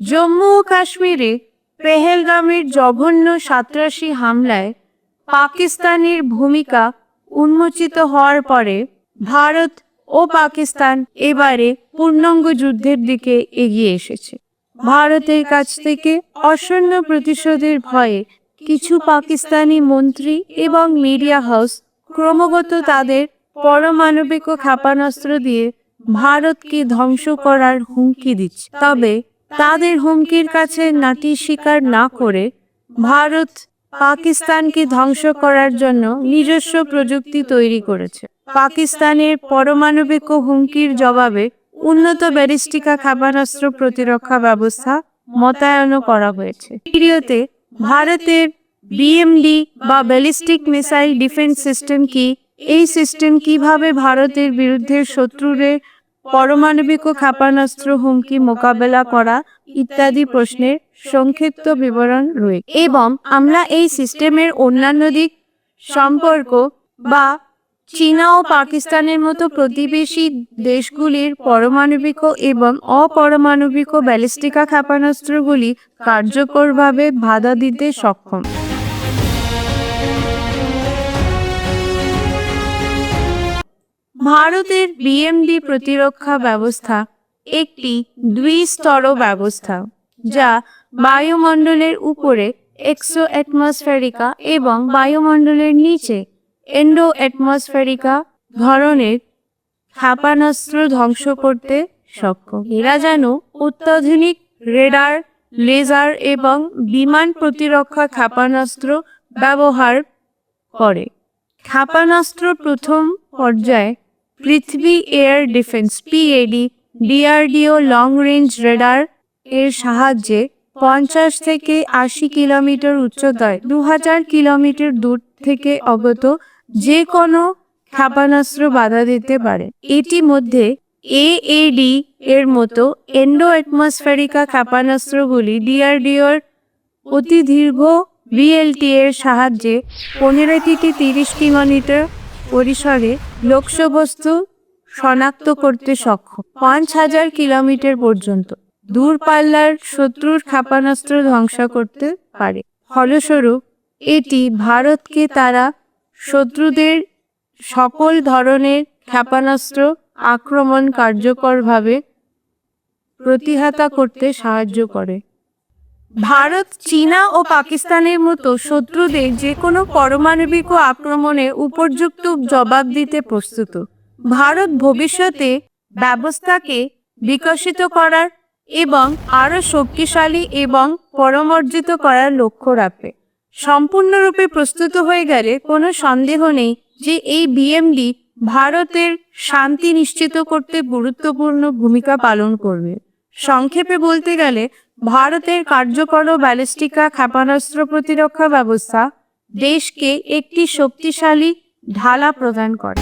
জম্মু ও কাশ্মীরে পেহেলগামের জঘন্য সন্ত্রাসী হামলায় পাকিস্তানের ভূমিকা উন্মোচিত হওয়ার পরে ভারত ও পাকিস্তান এবারে পূর্ণাঙ্গ যুদ্ধের দিকে এগিয়ে এসেছে। ভারতের কাছ থেকে অসন্ন প্রতিশোধের ভয়ে কিছু পাকিস্তানি মন্ত্রী এবং মিডিয়া হাউস ক্রমাগত তাদের পরমাণবিক ক্ষেপণাস্ত্র দিয়ে ভারতকে ধ্বংস করার হুমকি দিচ্ছে। তবে তাদের হুমকির কাছে নাটি স্বীকার না করে ভারত পাকিস্তানকে ধ্বংস করার জন্য নিজস্ব প্রযুক্তি তৈরি করেছে। পাকিস্তানের পারমাণবিক হুমকির জবাবে উন্নত ব্যালিস্টিকা ক্ষেপণাস্ত্র প্রতিরক্ষা ব্যবস্থা মোতায়েন করা হয়েছে। ভিডিওতে ভারতের বিএমডি বা ব্যালিস্টিক মিসাইল ডিফেন্স সিস্টেম কি, এই সিস্টেম কীভাবে ভারতের বিরুদ্ধে শত্রুরে পারমাণবিক ও ক্ষেপণাস্ত্র হুমকি মোকাবেলা করা ইত্যাদি প্রশ্নের সংক্ষিপ্ত বিবরণ রয়েছে। এবং আমরা এই সিস্টেমের অন্যান্য দিক সম্পর্ক বা চীনা ও পাকিস্তানের মতো প্রতিবেশী দেশগুলির পারমাণবিক এবং অপারমাণবিক ব্যালিস্টিকা ক্ষেপণাস্ত্রগুলি কার্যকরভাবে বাধা দিতে সক্ষম। ভারতের বিএমডি প্রতিরক্ষা ব্যবস্থা একটি দ্বিস্তর ব্যবস্থা, যা বায়ুমণ্ডলের উপরে এক্সো অ্যাটমসফেরিকা এবং বায়ুমণ্ডলের নিচে এন্ডো অ্যাটমসফেরিকা ধরনের ক্ষেপণাস্ত্র ধ্বংস করতে সক্ষম। এরা যেন অত্যাধুনিক রেডার, লেজার এবং বিমান প্রতিরক্ষা ক্ষেপণাস্ত্র ব্যবহার করে। ক্ষেপণাস্ত্র প্রথম পর্যায়ে Prithvi air defence PAD DRDO long range radar এর সাহায্যে পঞ্চাশ থেকে আশি কিলোমিটার উচ্চতায় দু হাজার কিলোমিটার দূর থেকে অগত যে কোনো ক্ষেপণাস্ত্র বাধা দিতে পারে। এটি মধ্যে এএডি এর মতো এন্ডো অ্যাটমসফেরিকা ক্ষেপণাস্ত্রগুলি ডিআরডিওর অতি দীর্ঘ বিএলটি এর সাহায্যে পনেরো থেকে তিরিশ কিলোমিটার পরিসরে লক্ষ্যবস্তু শনাক্ত করতে সক্ষম। পাঁচ হাজার কিলোমিটার পর্যন্ত দূরপাল্লার শত্রুর ক্ষেপণাস্ত্র ধ্বংস করতে পারে। ফলস্বরূপ, এটি ভারতকে তারা শত্রুদের সকল ধরনের ক্ষেপণাস্ত্র আক্রমণ কার্যকরভাবে প্রতিহতা করতে সাহায্য করে। ভারত, চীনা ও পাকিস্তানের মতো শত্রুদের যে কোনো পারমাণবিক আক্রমণে উপযুক্ত জবাব দিতে প্রস্তুত। ভারত ভবিষ্যতে ব্যবস্থাকে বিকশিত করার এবং আরও শক্তিশালী এবং পরমার্জিত করার লক্ষ্য রাখবে। সম্পূর্ণরূপে প্রস্তুত হয়ে গেলে কোনো সন্দেহ নেই যে এই বিএমডি ভারতের শান্তি নিশ্চিত করতে গুরুত্বপূর্ণ ভূমিকা পালন করবে। সংক্ষেপে বলতে গেলে, ভারতের কার্যকর ব্যালিস্টিকা ক্ষেপণাস্ত্র প্রতিরক্ষা ব্যবস্থা দেশকে একটি শক্তিশালী ঢালা প্রদান করে।